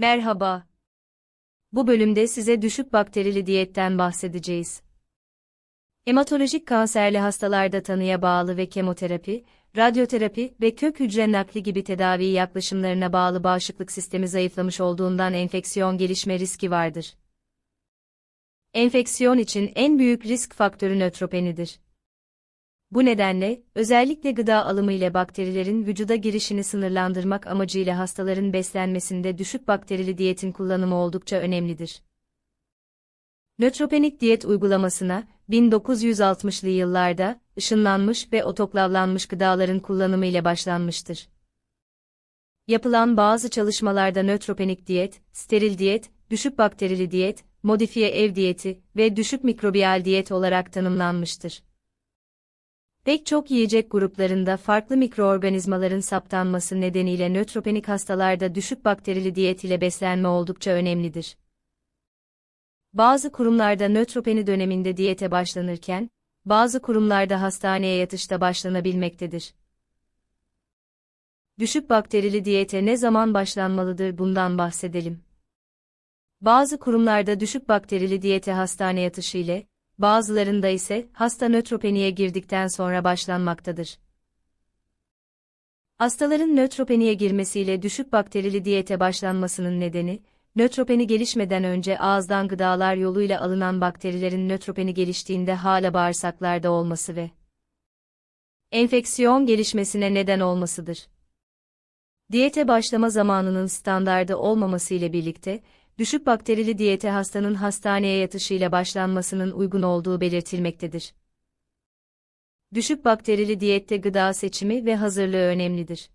Merhaba. Bu bölümde size düşük bakterili diyetten bahsedeceğiz. Hematolojik kanserli hastalarda tanıya bağlı ve kemoterapi, radyoterapi ve kök hücre nakli gibi tedavi yaklaşımlarına bağlı bağışıklık sistemi zayıflamış olduğundan enfeksiyon gelişme riski vardır. Enfeksiyon için en büyük risk faktörü nötropenidir. Bu nedenle, özellikle gıda alımı ile bakterilerin vücuda girişini sınırlandırmak amacıyla hastaların beslenmesinde düşük bakterili diyetin kullanımı oldukça önemlidir. Nötropenik diyet uygulamasına, 1960'lı yıllarda, ışınlanmış ve otoklavlanmış gıdaların kullanımı ile başlanmıştır. Yapılan bazı çalışmalarda nötropenik diyet, steril diyet, düşük bakterili diyet, modifiye ev diyeti ve düşük mikrobiyal diyet olarak tanımlanmıştır. Pek çok yiyecek gruplarında farklı mikroorganizmaların saptanması nedeniyle nötropenik hastalarda düşük bakterili diyet ile beslenme oldukça önemlidir. Bazı kurumlarda nötropeni döneminde diyete başlanırken, bazı kurumlarda hastaneye yatışta başlanabilmektedir. Düşük bakterili diyete ne zaman başlanmalıdır bundan bahsedelim. Bazı kurumlarda düşük bakterili diyete hastane yatışı ile, bazılarında ise hasta nötropeniye girdikten sonra başlanmaktadır. Hastaların nötropeniye girmesiyle düşük bakterili diyete başlanmasının nedeni, nötropeni gelişmeden önce ağızdan gıdalar yoluyla alınan bakterilerin nötropeni geliştiğinde hala bağırsaklarda olması ve enfeksiyon gelişmesine neden olmasıdır. Diyete başlama zamanının standardı olmaması ile birlikte, düşük bakterili diyete hastanın hastaneye yatışıyla başlanmasının uygun olduğu belirtilmektedir. Düşük bakterili diyette gıda seçimi ve hazırlığı önemlidir.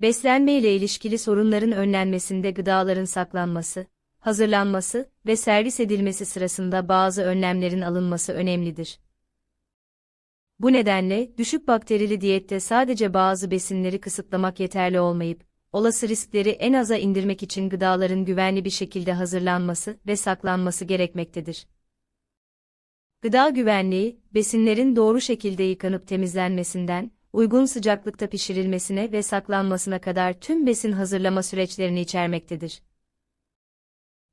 Beslenme ile ilişkili sorunların önlenmesinde gıdaların saklanması, hazırlanması ve servis edilmesi sırasında bazı önlemlerin alınması önemlidir. Bu nedenle düşük bakterili diyette sadece bazı besinleri kısıtlamak yeterli olmayıp, olası riskleri en aza indirmek için gıdaların güvenli bir şekilde hazırlanması ve saklanması gerekmektedir. Gıda güvenliği, besinlerin doğru şekilde yıkanıp temizlenmesinden, uygun sıcaklıkta pişirilmesine ve saklanmasına kadar tüm besin hazırlama süreçlerini içermektedir.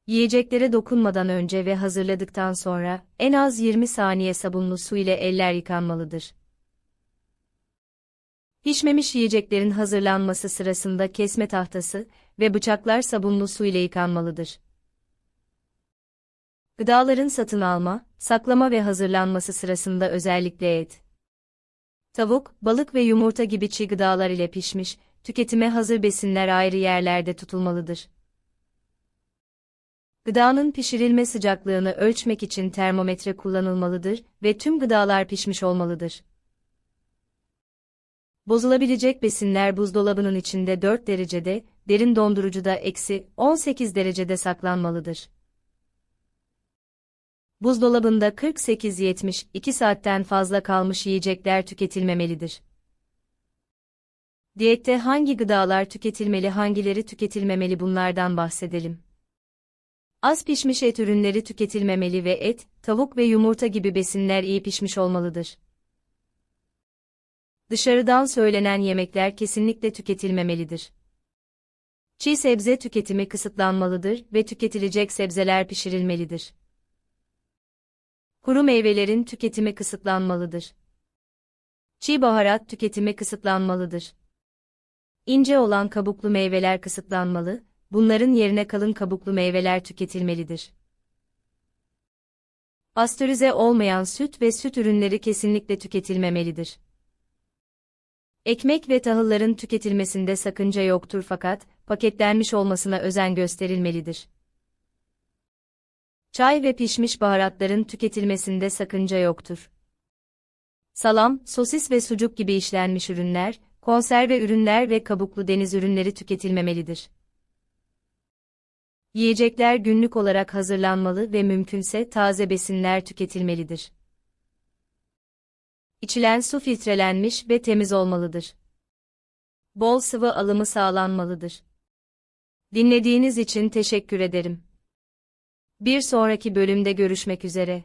Yiyeceklere dokunmadan önce ve hazırladıktan sonra en az 20 saniye sabunlu su ile eller yıkanmalıdır. Pişmemiş yiyeceklerin hazırlanması sırasında kesme tahtası ve bıçaklar sabunlu su ile yıkanmalıdır. Gıdaların satın alma, saklama ve hazırlanması sırasında özellikle et, tavuk, balık ve yumurta gibi çiğ gıdalar ile pişmiş, tüketime hazır besinler ayrı yerlerde tutulmalıdır. Gıdanın pişirilme sıcaklığını ölçmek için termometre kullanılmalıdır ve tüm gıdalar pişmiş olmalıdır. Bozulabilecek besinler buzdolabının içinde 4 derecede, derin dondurucuda eksi 18 derecede saklanmalıdır. Buzdolabında 48-72 saatten fazla kalmış yiyecekler tüketilmemelidir. Diyette hangi gıdalar tüketilmeli hangileri tüketilmemeli bunlardan bahsedelim. Az pişmiş et ürünleri tüketilmemeli ve et, tavuk ve yumurta gibi besinler iyi pişmiş olmalıdır. Dışarıdan söylenen yemekler kesinlikle tüketilmemelidir. Çiğ sebze tüketimi kısıtlanmalıdır ve tüketilecek sebzeler pişirilmelidir. Kuru meyvelerin tüketimi kısıtlanmalıdır. Çiğ baharat tüketimi kısıtlanmalıdır. İnce olan kabuklu meyveler kısıtlanmalı, bunların yerine kalın kabuklu meyveler tüketilmelidir. Pastörize olmayan süt ve süt ürünleri kesinlikle tüketilmemelidir. Ekmek ve tahılların tüketilmesinde sakınca yoktur fakat, paketlenmiş olmasına özen gösterilmelidir. Çay ve pişmiş baharatların tüketilmesinde sakınca yoktur. Salam, sosis ve sucuk gibi işlenmiş ürünler, konserve ürünler ve kabuklu deniz ürünleri tüketilmemelidir. Yiyecekler günlük olarak hazırlanmalı ve mümkünse taze besinler tüketilmelidir. İçilen su filtrelenmiş ve temiz olmalıdır. Bol sıvı alımı sağlanmalıdır. Dinlediğiniz için teşekkür ederim. Bir sonraki bölümde görüşmek üzere.